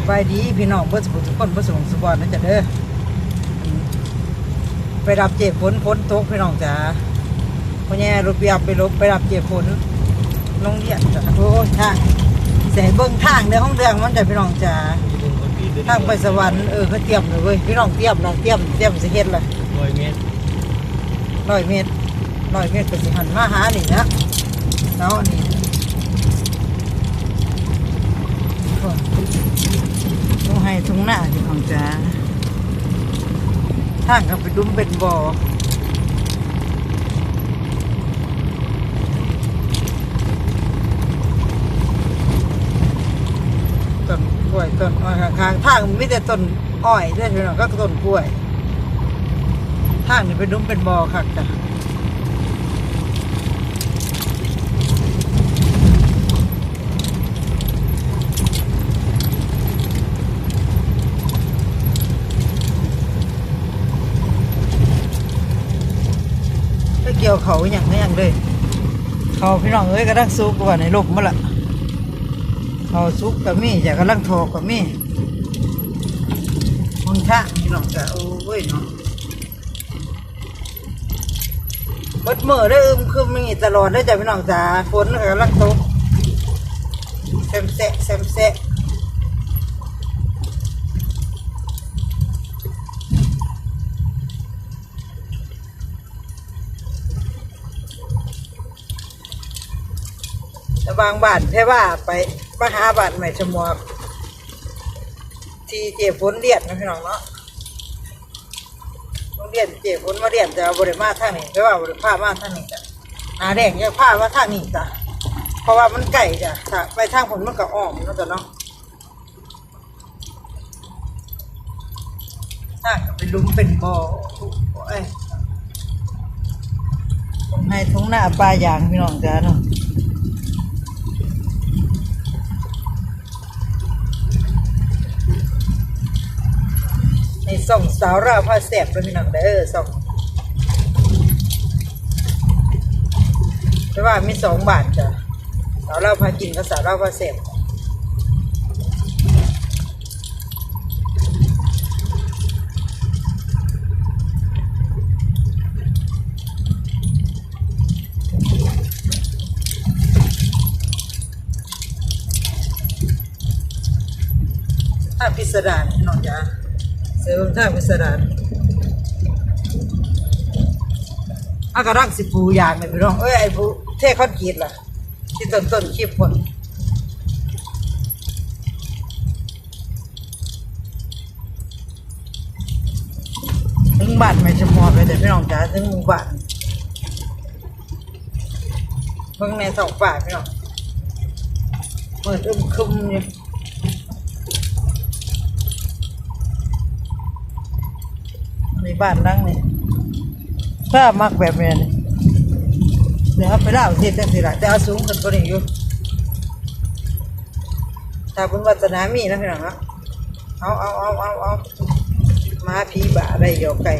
สบายดีพี่น้องเพื่อนสุขทุกคนเพื่อนสุขสุขวันนะจ๊ะเด้ออืมไปรับเจ็บฝนฝนตกพี่น้องจ๋าพ่อแย่รถเบียบไปรบไปรับเจ็บฝนลงเรียนจ้ะโอ้ยทางแสเบิ้งทางเด้อห้องเรืองมันจะพี่น้องจ๋าทางไปสวรรค์เออเขาเตรียมเลยเว้ยพี่น้องเตรียมนะเตรียมเตรียมสิเฮ็ดเลยร้อยเมตรร้อยเมตรร้อยเมตรก็สิหันมาหานี่นะเนาะนี่โอ้ย ต้องให้ทุ่งหน้าพี่น้องจ๋าทางก็ไปดุมเป็นบ่อต้นกล้วยต้นอ้อยข้างๆทางมีแต่ต้นอ้อยด้วยพี่น้องก็ต้นกล้วยทางนี่เป็นดุมเป็นบ่อคักจ้ะ เกี่ยวเขาอย่างนี้อย่างเลยเขาพี่น้องเอ้ยก็ดังซุกกว่าในโลกมาละเขาซุกกับมี่จะกำลังทรกับมี่มึงท่าพี่น้องจะโอ้ยเนาะเบดมือได้อึมครึมมีตลอดได้จ้ะพี่น้องจ๋าฝนก็กำลังตกแซมแซะแซมแซะ บางบ้านแค่ว่าไปมาหาบ้านใหม่ชมวกที่เจ็บฝนเรียนนะพี่น้องเนาะโรงเรียนเจ็บฝนมาเรียนแต่บริมาทางนี้แค่ว่าบริพามาทางนี้จ้ะหาแดงยังพามาทางนี้จ้ะเพราะว่ามันไก่จ้ะถ้าไปทางผลมันก็อ้อมเนาะจ้ะเนาะทางก็เป็นลุมเป็นบ่อโอ้ยให้ทุ่งหน้าปลายางพี่น้องจ้ะเนาะ ส่องสาวราวผ้าแสบด้วยพี่น้องเด้อส่องแต่ว่ามีสองบาทจ้ะสาวราวผ้ากินกับสาวราวผ้าแสบพิสดารน้องจ้า เสือถ้าพิสดารอากระรังสิปูยางเลยพี่น้องเอ้ยไอ้ปูเทคอนกรีตล่ะ ที่ต้นต้นๆคลิปคนถึงบ้านไม่ชะมอไปแต่พี่น้องจ๋าถึงหมู่บ้านเพิ่งในสองฝ่ายพี่น้องเปิดอึมครึมอยู่ นบ้านนั่งนี่ถ้ามักแบบนี้เดี๋ยวไปเล่าเทียบจังสิละแต่เอาสูงขึ้นกว่านี้อยู่ถ้าบุญวัฒนามีนะพี่น้องเนาะเอาเอาเอาเอาเอามาผีบ่าได้หยอกไก่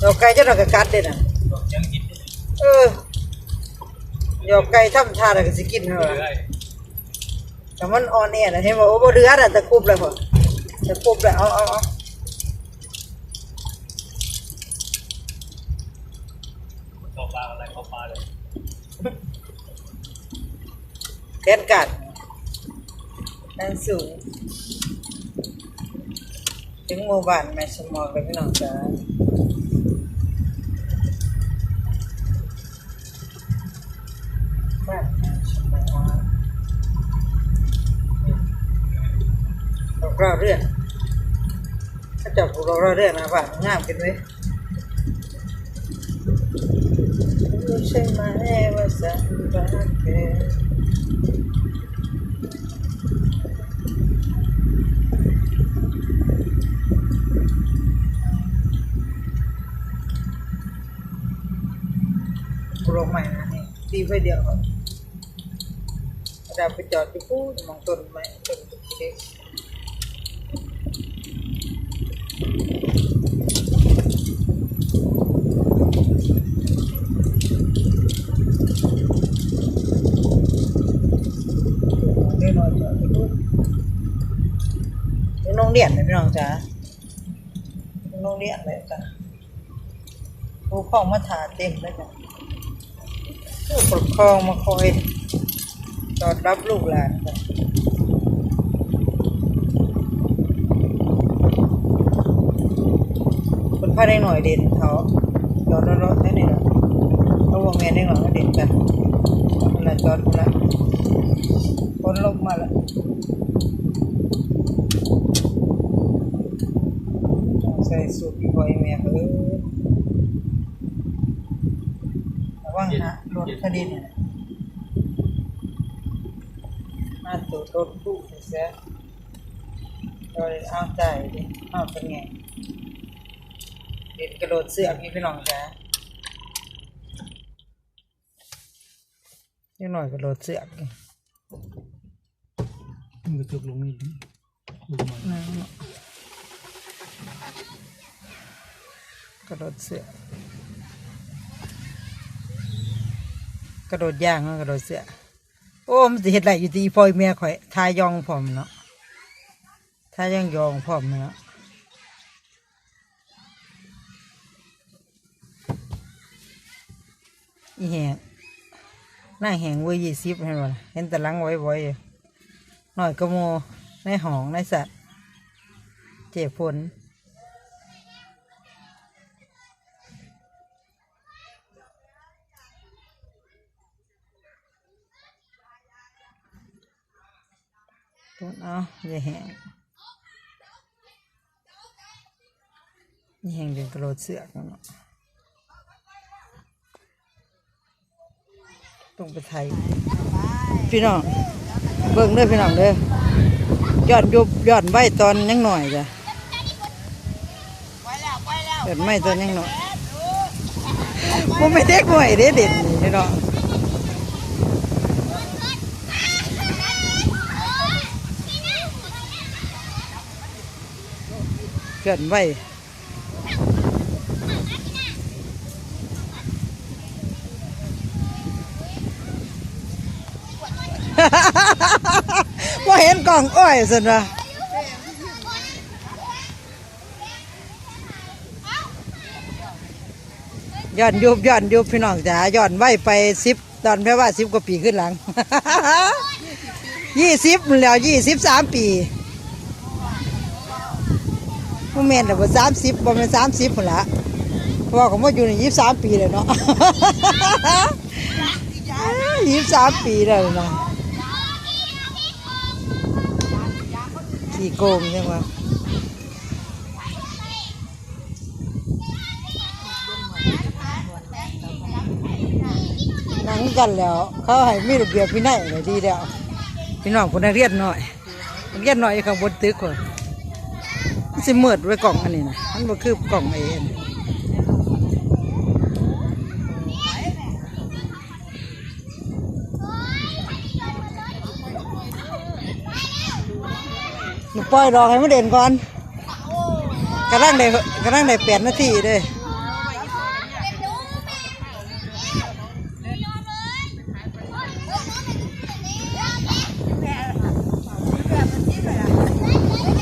หยอกไก่จะหน่อยกกัดเด่นะยังกินเออหยอกไก่ทำท่าอะไรก็สิกินเหรอแต่มันอ่อนแอนะเห็นว่าโอ้บ่เดือดอะตะคุบเลยพอตะคุบเลยเอาเอาเอาปลาอะไรเข้าปลาเลย แขนกัดนั่นสูงถึงหมู่บ้านแม่สมอกับพี่น้องจ้าบ้านแม่สมอดอกเราเรื่องถ้าจับผูกดอกเราเรื่องนะบ้านงามกันไหม รู้ใช่ไหมว่าสันบ้านเกิด โรงใหม่นะนี่ตีไฟเดียวก่อนเราไปจอดที่พูดมองต้นไม้ต้นเล็กได้นอนจอดที่พูด โรงเรีย น้องจ๋าโรงเรียนเลยจ้ะผู้ปครองมาถาเต็มเลยจ้ะผู้ปกครองมาคอยตอนรับลูกหลานจ้ะคนพาได้หน่อยเด่นเขาจอดรถได้เนี่ยเขาวงแมนได้หน่อยก็เด่นกันคนละจอดคนละคนลงมาล้ว ใส่สูตรพี่บอยแม่เอ้ยระวังนะรถคดีเนี่ยมาตัวรถตู้เสียเราเลยเอาใจดิเอาเป็นไงเด็ดกระโดดเสือกนี่พี่น้องจ้ะยังหน่อยกระโดดเสือกนี่มันก็จบลงนี่ลงมา นั่นเนาะ กระโดดเสือกระโดดย่างกระโดดเสือโอ้มันจะเห็ดไรอยู่ดีพ่อยแม่ข่อยทายองพร้อมเนาะทายองยองพร้อมเนาะอีแหงหน้าแหงเว้ยยี่สิบเห็นบ่ล่ะเห็นแต่ลังไว้บ่อยอยู่หน่อยก็โมในห้องในสัตว์เจ็บผล ต้นเอาอย่าแห้งอย่าแห้งเดินกระโดดเสือกนั่นเนาะต้องไปไทยพี่น้อง เบิ่งเด้อพี่น้องเด้อยอดยุบยอดใบตอนยังหน่อยจ้ะยอดไม้ตอนยังหน่อยผมไม่เด็กหน่อยเด้เด็ดพี่น้อง ยอดใบว่าเห็นกล่องอ้อยสินะย้อนยุบย้อนยุบพี่น้องจ๋าย้อนไว้ไปสิบตอนแพ่ว่าสิบกว่าปีขึ้นหลังยี่สิบแล้วยี่สิบสามปี พ่แม่นแต่ว่าสามสิบประมาณสามสิบคนละเพราะว่าผมว่าอยู่ในยี่สิบสามปีเลยเนาะยี่สิบสามปีแล้วเนาะขี่โกงใช่ไหมนั่งกันแล้ว เขาให้มีระเบียบวินัยเลยดีแล้วพี่น้องคนนักเรียนหน่อยเรียนหน่อยข้างบนตึกคน สิมืดไว้กล่องอันนี้นะมันบ่คือกล่องเองหนูปล่อยรอให้มันเด่นก่อนกำลังได้กำลังได้แปดนาทีเลย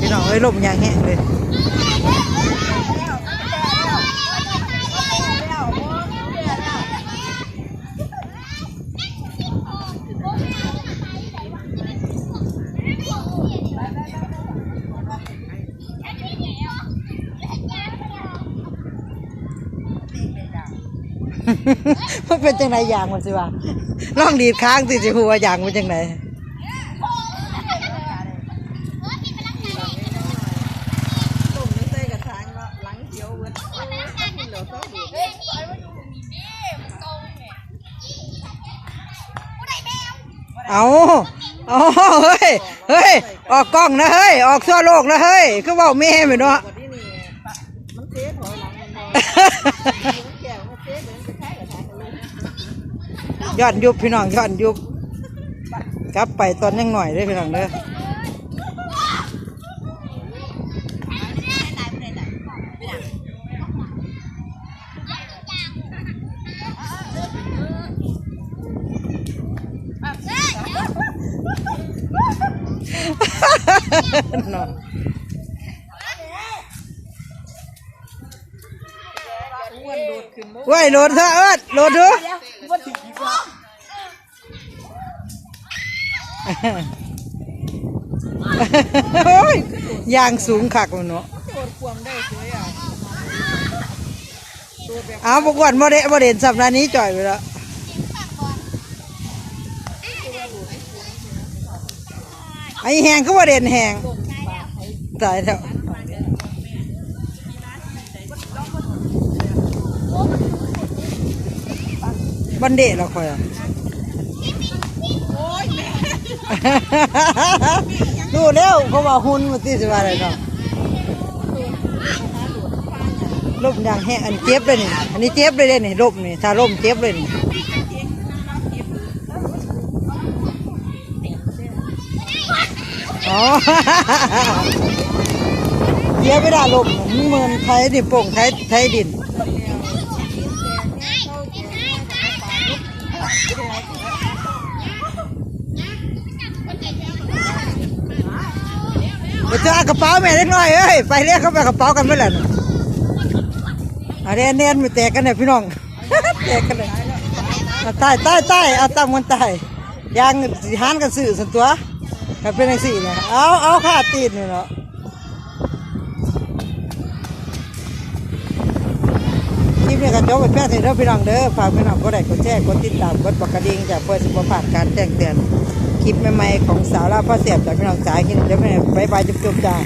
พี่น้องเอ้ย ลมยางแห้งเลยมันเป็นจังไหนยางมันสิวะลองดีดค้างสิสิหัวยางมันจังไห เอาเอาเฮ้ย เฮ้ย ออกกล้องนะเฮ้ย ออกทั่วโลกนะเฮ้ย คือว่าแม่ไปเนาะย้อนยุบพี่น้องย้อนยุบกลับไปตอนยังหน่อยได้พี่น้องเด้อ นอนว้ยโหลดซะเอิดโหลดดูโอ้ยยางสูงขักันเนาะเอาบกวนโมเดลโมเดลสัปดาห์นี้จ่อยไปแล้ว อ้แหงก็บ่เด่นแหงตายแล้วบันเดะเราคอยอะดูแล้วเขาว่าหุ่นมันตีสิว่าอะไรเนาะลมอย่างแห้งอันเจ็บเลยนี่ อันนี้เจ็บเลยเด้นี่ลมนี่ถ้าลมเจ็บเลยนี่ อ๋อเสียไม่ได้ลมเมินไทยนี่โป่งไทยไทยดินไปเจอกระเป๋าแม่เล็กน้อยเอ้ยไปเรียกเขาไปกระเป๋ากันไปแล้วน่ะเอาเรียนเรียนไม่แตกกันเนี่ยพี่น้องแตกกันเลยใต้ใต้ใต้เอาตั้งมันใต้ยางหานกันสื่อสันตัว กันเป็นไงสี่เนี่ยเอาเอาขาดตีนนี่เนาะคลิปนี้ก็จบไปแค่นี้เด้อพี่น้องเด้อฝากพี่น้องกดไลค์กดแชร์กดติดตามกดปกกระดิ่งจากเพื่อสุขภาพการแจ้งเตือนคลิปใหม่ๆของสาวลาวพ่อเสียบจากพี่น้องสายกินเดี๋ยวไปไปจุ๊บๆจ้า